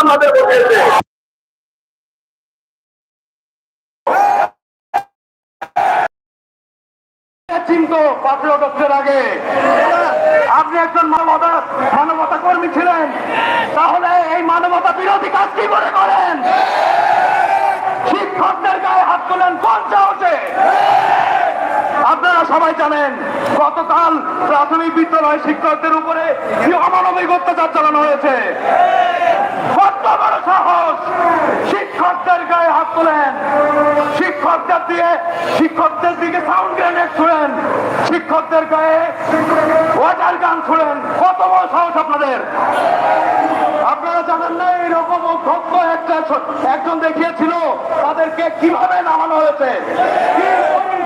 আমাদের আগে। আপনি একজন মানবতা মানবতা কর্মী ছিলেন। তাহলে এই মানবতা বিরোধী কাজ কি করে করেন? শিক্ষকদের গায়ে হাত তোলেন কোন সাহসে? আপনারা সবাই জানেন, গতকাল প্রাথমিক বিদ্যালয় শিক্ষকদের উপরে অমানবিক অত্যাচার চালানো হয়েছে। শিক্ষকদের গায়ে হাত তোলেন। শিক্ষকদের দিয়ে শিক্ষকদের দিকে সাউন্ড গ্রেনেড ছুড়েন। শিক্ষকদের গায়ে ওয়াটার গান ছুড়েন। কত বড় সাহস আপনাদের? আপনারা একজন দেখিয়েছিল তাদেরকে কীভাবে নামানো হয়েছে।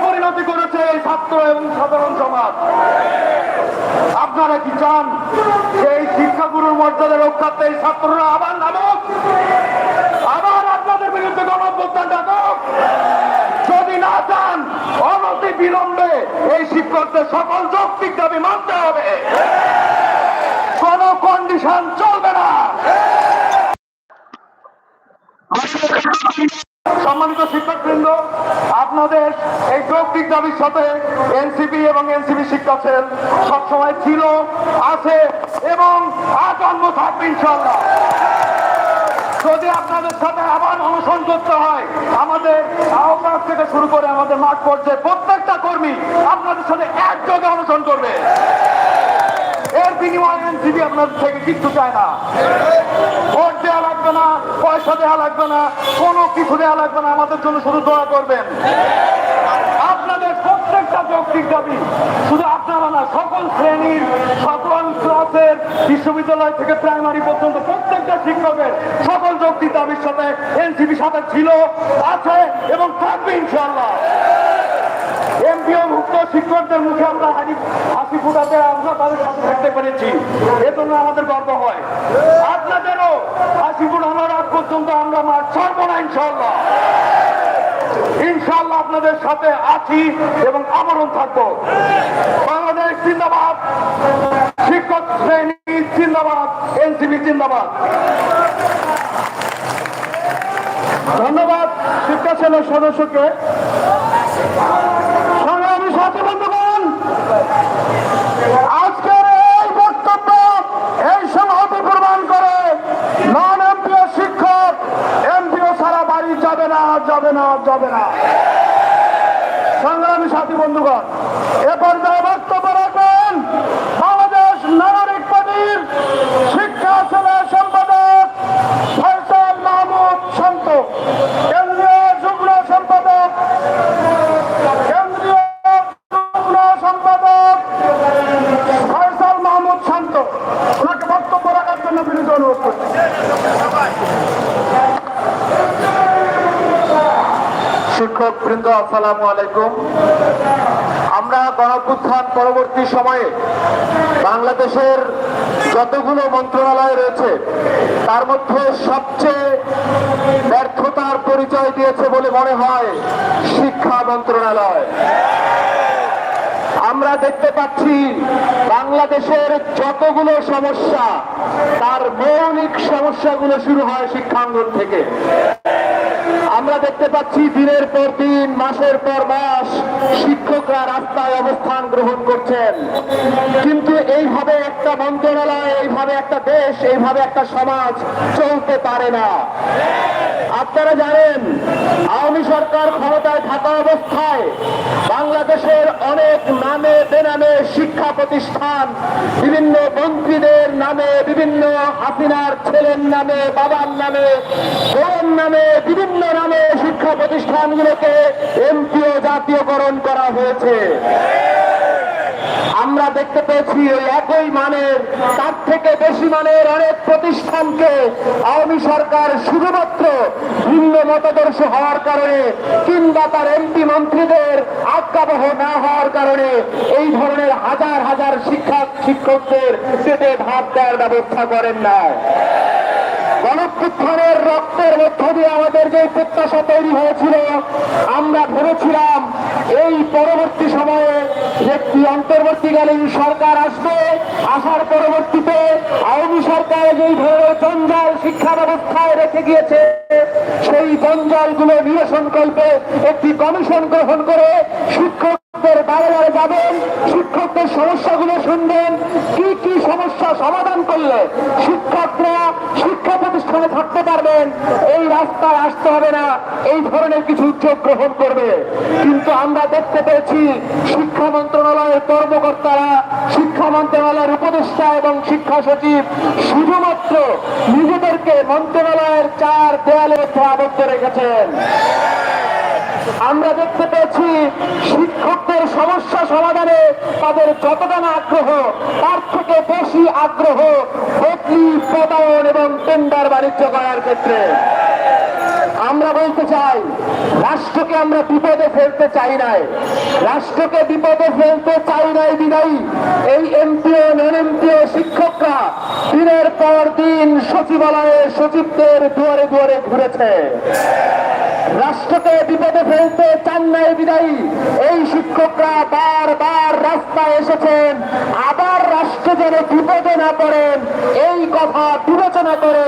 পরিণতি করেছে এই ছাত্র এবং সাধারণ সমাজ? আপনারা কি চান এই শিক্ষাগুরুর মর্যাদা রক্ষার্থে এই ছাত্ররা আবার নামক আবার আপনাদের বিরুদ্ধে গণঅভ্যুত্থান ডাকুক যদি না চান অনতি বিলম্বে এই শিক্ষকদের সকল যৌক্তিক দাবি মানতে হবে। কোন কন্ডিশন চলবে না। সম্মানিত শিক্ষকবৃন্দ, আপনাদের এই যৌক্তিক দাবির সাথে এনসিপি এবং এনসিপি শিক্ষা সেল সবসময় ছিল, আছে এবং আজন্ম থাকবে ইনশাল্লাহ আপনাদের সাথে আবার অনুসরণ করতে হয়। আমাদের আহ্বান থেকে শুরু করে আমাদের মাঠ পর্যায়ে প্রত্যেকটা কর্মী আপনাদের সাথে একযোগে অনুসরণ করবে। এর বিনিময়ে এনসিপি আপনাদের থেকে কিচ্ছু চায় না। ভোট দেওয়া লাগবে না, পয়সা দেওয়া লাগবে না, কোনো কিছু দেওয়া লাগবে না। আমাদের জন্য শুধু দোয়া করবেন। যৌক্তিক দাবি। শুধু আপনারা না, সকল শ্রেণির সকল ক্লাসের বিশ্ববিদ্যালয় থেকে প্রাইমারি পর্যন্ত প্রত্যেকটা শিক্ষকের সকল যৌক্তিক দাবির সাথে এনসিপি সাথে ছিল, আছে এবং থাকবে ইনশাল্লাহ শিক্ষকদের মুখে আমরা হাসি ফুটাতে আমরা তাদের সাথে থাকতে পেরেছি। এজন্য আমাদের গর্ব হয়। আপনাদেরও হাসি ফুটানোর আগ পর্যন্ত আমরা ছাড়বো না ইনশাল্লাহ ইনশাল্লাহ আপনাদের সাথে আছি এবং আমরণ থাকব। বাংলাদেশ জিন্দাবাদ, শিক্ষক শ্রেণি জিন্দাবাদ এনসিবি জিন্দাবাদ। ধন্যবাদ শিক্ষা সদস্যকে সংগ্রামী সাথী বন্ধুগণ আজকের এই বক্তব্য এই সংহতি প্রমাণ করে নন এমপিও শিক্ষক এমপিও সারা বাড়ি যাবে না যাবে না। সংগ্রামী সাথী বন্ধুগণ এ শিক্ষক বৃন্দ, আসসালামু আলাইকুম। আমরা গণপুত্থান পরবর্তী সময়ে বাংলাদেশের যতগুলো মন্ত্রণালয় রয়েছে, তার মধ্যে সবচেয়ে ব্যর্থতার পরিচয় দিয়েছে বলে মনে হয় শিক্ষা মন্ত্রণালয়। আমরা দেখতে পাচ্ছি বাংলাদেশের যতগুলো সমস্যা, তার মৌলিক সমস্যাগুলো শুরু হয় শিক্ষাঙ্গন থেকে। আমরা দেখতে পাচ্ছি দিনের পর দিন, মাসের পর মাস শিক্ষকরা রাস্তায় অবস্থান গ্রহণ করছেন। কিন্তু এইভাবে একটা মন্ত্রণালয়, এইভাবে একটা দেশ, এইভাবে একটা সমাজ চলতে পারে না। আপনারা জানেন, আওয়ামী সরকার ক্ষমতায় থাকা অবস্থায় বাংলাদেশের অনেক নামে বেনামে শিক্ষা প্রতিষ্ঠান, বিভিন্ন মন্ত্রীদের নামে, বিভিন্ন হাসিনার ছেলের নামে, বাবার নামে বোন নামে, বিভিন্ন নামে শিক্ষা প্রতিষ্ঠানগুলোকে এমপিও জাতীয়করণ করা হয়েছে। আমরা দেখতে পেয়েছি ওই একই মানের, তার থেকে বেশি মানের অনেক প্রতিষ্ঠানকে আওয়ামী সরকার শুধুমাত্র ভিন্ন মতাদর্শ হওয়ার কারণে কিংবা তার এমপি মন্ত্রীদের আজ্ঞাবহ না হওয়ার কারণে এই ধরনের হাজার হাজার শিক্ষক, শিক্ষকদের পেটে ভাত দেওয়ার ব্যবস্থা করেন না। গণপুত্থানের রক্তের মধ্য দিয়ে আমাদের যে প্রত্যাশা তৈরি হয়েছিল, আমরা ভেবেছিলাম এই পরবর্তী সময়ে একটি অন্তর্বর্তীকালীন সরকার আসবে, আসার পরবর্তীতে আওয়ামী সরকার যেই ধরনের জঞ্জাল শিক্ষা ব্যবস্থায় রেখে গিয়েছে, সেই জঞ্জালগুলো নিরসন করবে একটি কমিশন গ্রহণ করে যাবেন, শিক্ষকদের সমস্যাগুলো শুনবেন, কি কি সমস্যা সমাধান করলে শিক্ষকরা শিক্ষা প্রতিষ্ঠানে থাকতে পারবেন, এই রাস্তায় আসতে হবে না, এই ধরনের কিছু উদ্যোগ গ্রহণ করবে। কিন্তু আমরা দেখতে পেয়েছি শিক্ষা মন্ত্রণালয়ের কর্মকর্তারা, শিক্ষা মন্ত্রণালয়ের উপদেষ্টা এবং শিক্ষা সচিব শুধুমাত্র নিজেদেরকে মন্ত্রণালয়ের চার দেয়ালের মধ্যে আবদ্ধ রেখেছেন। আমরা দেখতে পেয়েছি শিক্ষকদের সমস্যা সমাধানে তাদের যতটা না আগ্রহ, তার থেকে বেশি আগ্রহ বদলি প্রদায়ন এবং টেন্ডার বাণিজ্য করার ক্ষেত্রে। আমরা বলতে চাই, রাষ্ট্রকে আমরা বিপদে ফেলতে চাই নাই। রাষ্ট্রকে বিপদে ফেলতে চাই নাই বিদায়ী এই এমপিও নন এমপিও শিক্ষকরা দিনের পর দিন সচিবালয়ে সচিবদের দুয়ারে দুয়ারে ঘুরেছে। রাষ্ট্রকে বিপদে ফেলতে চান নাই বিদায়ী। এই শিক্ষকরা বারবার রাস্তায় এসেছেন, আবার রাষ্ট্র যেন বিপদে না পড়েন, এই কথা বিবেচনা করে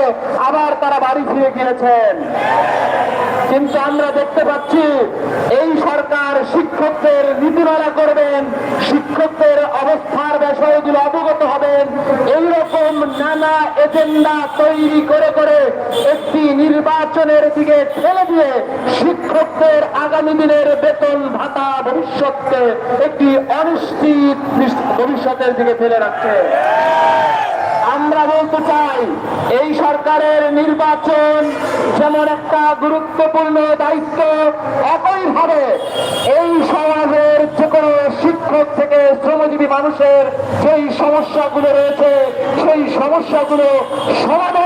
আবার তারা বাড়ি ফিরে গিয়েছেন। কিন্তু আমরা দেখতে পাচ্ছি এই সরকার শিক্ষকদের নীতিমালা করবেন, শিক্ষকদের অবস্থার বিষয়গুলো অবগত হবেন, এইরকম নানা এজেন্ডা তৈরি করে করে একটি নির্বাচনের দিকে ঠেলে দিয়ে শিক্ষকদের আগামী দিনের বেতন ভাতা ভবিষ্যৎকে একটি অনিশ্চিত ভবিষ্যতের দিকে ফেলে রাখছে। আমরা বলতে চাই এই সরকারের নির্বাচন যেমন একটা গুরুত্বপূর্ণ দায়িত্ব একইভাবে এই সমাজের যে কোনো শিক্ষক থেকে শ্রমজীবী মানুষের যেই সমস্যাগুলো রয়েছে, সেই সমস্যাগুলো সমাধান